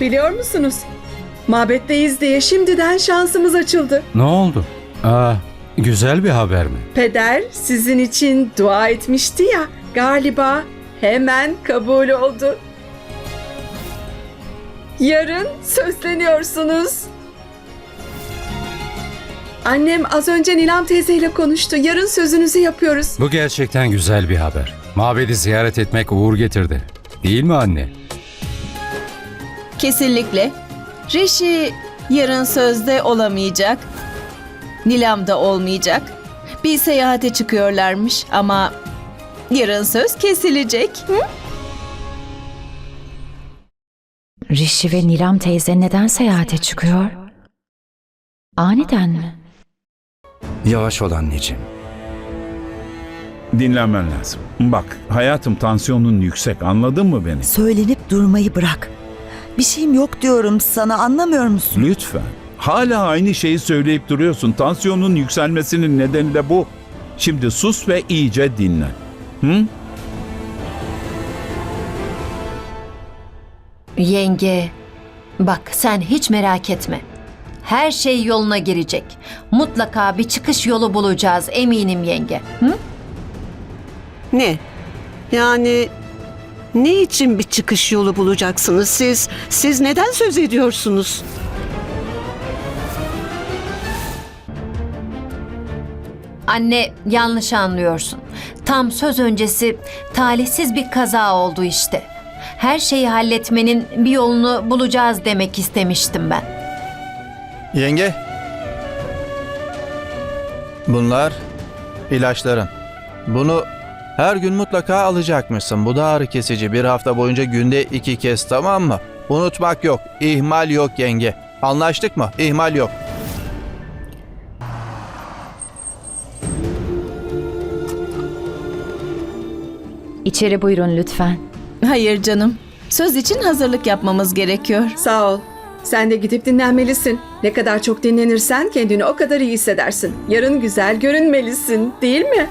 Biliyor musunuz? Mabetteyiz diye şimdiden şansımız açıldı. Ne oldu? Aa, güzel bir haber mi? Peder sizin için dua etmişti ya. Galiba hemen kabul oldu. Yarın sözleniyorsunuz. Annem az önce Nilam teyzeyle konuştu. Yarın sözünüzü yapıyoruz. Bu gerçekten güzel bir haber. Mabedi ziyaret etmek uğur getirdi. Değil mi anne? Kesinlikle. Rishi yarın sözde olamayacak. Nilam da olmayacak. Bir seyahate çıkıyorlarmış ama yarın söz kesilecek. Hı? Rishi ve Nilam teyze neden seyahate çıkıyor? Aniden mi? Yavaş ol anneciğim. Dinlenmen lazım. Bak hayatım tansiyonun yüksek anladın mı beni? Söylenip durmayı bırak. Bir şeyim yok diyorum sana anlamıyor musun? Lütfen. Hala aynı şeyi söyleyip duruyorsun. Tansiyonun yükselmesinin nedeni de bu. Şimdi sus ve iyice dinlen. Hı? Yenge, bak sen hiç merak etme. Her şey yoluna girecek. Mutlaka bir çıkış yolu bulacağız eminim yenge. Hı? Ne? Yani ne için bir çıkış yolu bulacaksınız siz? Siz neden söz ediyorsunuz? Anne yanlış anlıyorsun. Tam söz öncesi talihsiz bir kaza oldu işte. Her şeyi halletmenin bir yolunu bulacağız demek istemiştim ben. Yenge. Bunlar ilaçların. Bunu her gün mutlaka alacakmışsın. Bu da ağrı kesici. Bir hafta boyunca günde iki kez tamam mı? Unutmak yok. ihmal yok yenge. Anlaştık mı? İhmal yok. İçeri buyurun lütfen. Hayır canım. Söz için hazırlık yapmamız gerekiyor. Sağ ol. Sen de gidip dinlenmelisin. Ne kadar çok dinlenirsen kendini o kadar iyi hissedersin. Yarın güzel görünmelisin, değil mi?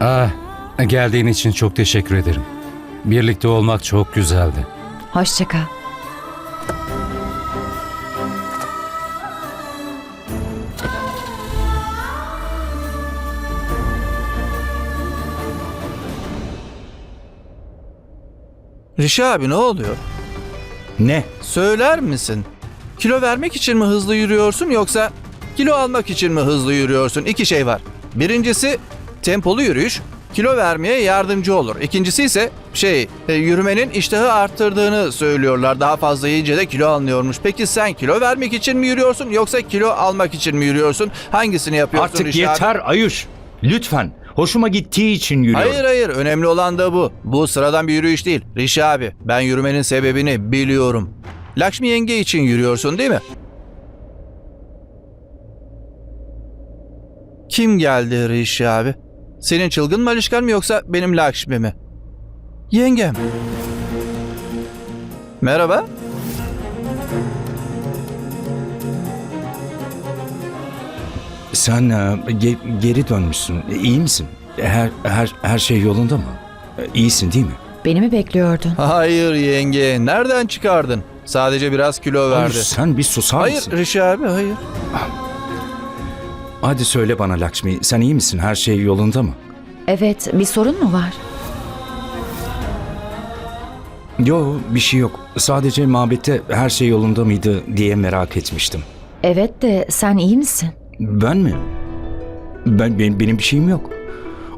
Ah, geldiğin için çok teşekkür ederim. Birlikte olmak çok güzeldi. Hoşça kal. Rişi abi ne oluyor? Ne? Söyler misin? Kilo vermek için mi hızlı yürüyorsun yoksa kilo almak için mi hızlı yürüyorsun? İki şey var. Birincisi tempolu yürüyüş kilo vermeye yardımcı olur. İkincisi ise şey e, yürümenin iştahı arttırdığını söylüyorlar. Daha fazla yiyince de kilo alınıyormuş. Peki sen kilo vermek için mi yürüyorsun yoksa kilo almak için mi yürüyorsun? Hangisini yapıyorsun Artık abi? yeter Ayuş. Lütfen. Hoşuma gittiği için yürüyorum. Hayır hayır önemli olan da bu. Bu sıradan bir yürüyüş değil. Rişi abi ben yürümenin sebebini biliyorum. Lakşmi yenge için yürüyorsun değil mi? Kim geldi Rişi abi? Senin çılgın malişkan mı yoksa benim Lakşmi mi? Yengem. Merhaba. Sen e, ge- geri dönmüşsün. İyi misin? Her her her şey yolunda mı? E, İyisin değil mi? Beni mi bekliyordun? Hayır yenge. Nereden çıkardın? Sadece biraz kilo verdi. Ayuş, sen bir susar Hayır mısın? Rişi abi hayır. Hadi söyle bana Lakshmi. Sen iyi misin? Her şey yolunda mı? Evet, bir sorun mu var? Yo bir şey yok. Sadece mabette her şey yolunda mıydı diye merak etmiştim. Evet de sen iyi misin? Ben mi? Ben, benim, benim bir şeyim yok.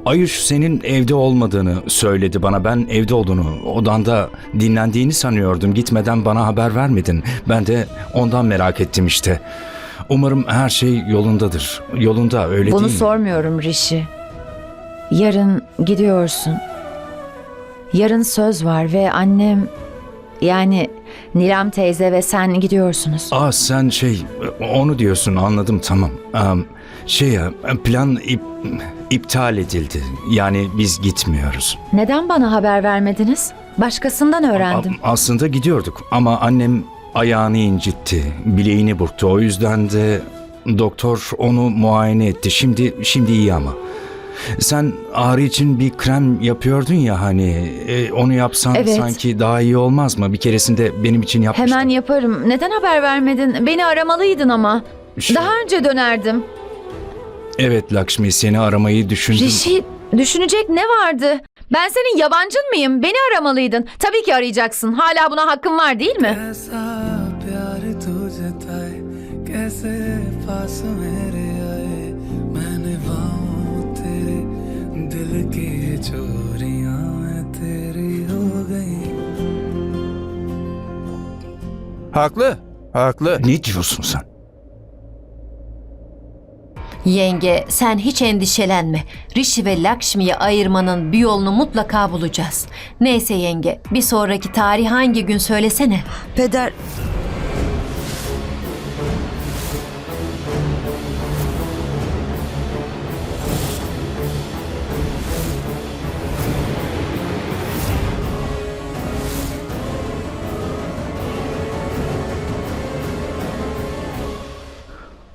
Ayuş senin evde olmadığını söyledi bana. Ben evde olduğunu, odanda dinlendiğini sanıyordum. Gitmeden bana haber vermedin. Ben de ondan merak ettim işte. Umarım her şey yolundadır. Yolunda öyle Bunu değil mi? sormuyorum Rishi. Yarın gidiyorsun. Yarın söz var ve annem yani Nilam teyze ve sen gidiyorsunuz. Aa sen şey onu diyorsun anladım tamam. Am, şey ya plan ip, iptal edildi. Yani biz gitmiyoruz. Neden bana haber vermediniz? Başkasından öğrendim. A- aslında gidiyorduk ama annem ayağını incitti, bileğini burktu. O yüzden de doktor onu muayene etti. Şimdi şimdi iyi ama. Sen ağrı için bir krem yapıyordun ya hani e, onu yapsan Evet. sanki daha iyi olmaz mı? Bir keresinde benim için yapmıştın. Hemen yaparım. Neden haber vermedin? Beni aramalıydın ama. Şey- Daha önce dönerdim. Evet Lakshmi seni aramayı düşündüm. Rişi düşünecek ne vardı? Ben senin yabancın mıyım? Beni aramalıydın. Tabii ki arayacaksın. Hala buna hakkın var değil mi? Haklı. Haklı. Ne diyorsun sen? Yenge sen hiç endişelenme. Rishi ve Lakshmi'yi ayırmanın bir yolunu mutlaka bulacağız. Neyse yenge bir sonraki tarih hangi gün söylesene. Peder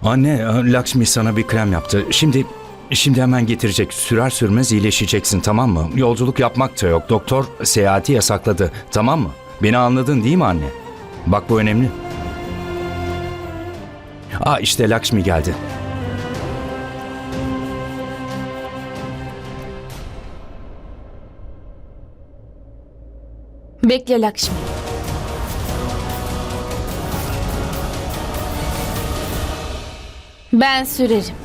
Anne Lakshmi sana bir krem yaptı. Şimdi şimdi hemen getirecek. Sürer sürmez iyileşeceksin tamam mı? Yolculuk yapmak da yok. Doktor seyahati yasakladı. Tamam mı? Beni anladın değil mi anne? Bak bu önemli. Aa işte Lakshmi geldi. Bekle Lakşmi. Ben sürerim.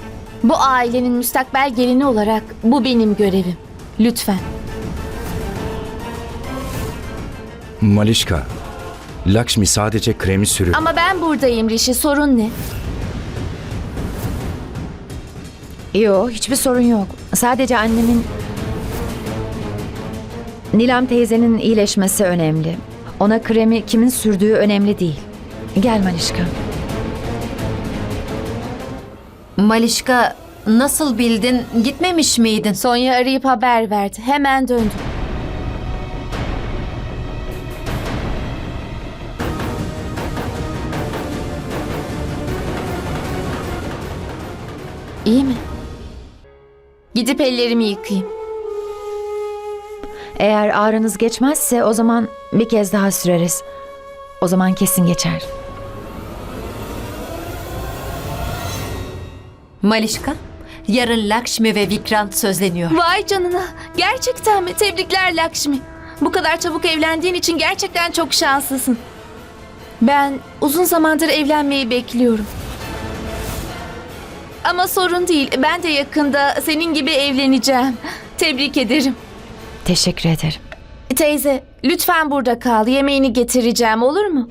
Bu ailenin müstakbel gelini olarak bu benim görevim. Lütfen. Malişka. Lakshmi sadece kremi sürüyor. Ama ben buradayım Rişi. Sorun ne? Yo hiçbir sorun yok. Sadece annemin... Nilam teyzenin iyileşmesi önemli. Ona kremi kimin sürdüğü önemli değil. Gel Manişka. Malişka nasıl bildin gitmemiş miydin? Sonya arayıp haber verdi. Hemen döndüm. İyi mi? Gidip ellerimi yıkayayım. Eğer ağrınız geçmezse o zaman bir kez daha süreriz. O zaman kesin geçer. Malişka yarın Lakshmi ve Vikrant sözleniyor. Vay canına. Gerçekten mi? Tebrikler Lakşmi. Bu kadar çabuk evlendiğin için gerçekten çok şanslısın. Ben uzun zamandır evlenmeyi bekliyorum. Ama sorun değil. Ben de yakında senin gibi evleneceğim. Tebrik ederim. Teşekkür ederim. Teyze, lütfen burada kal. Yemeğini getireceğim olur mu?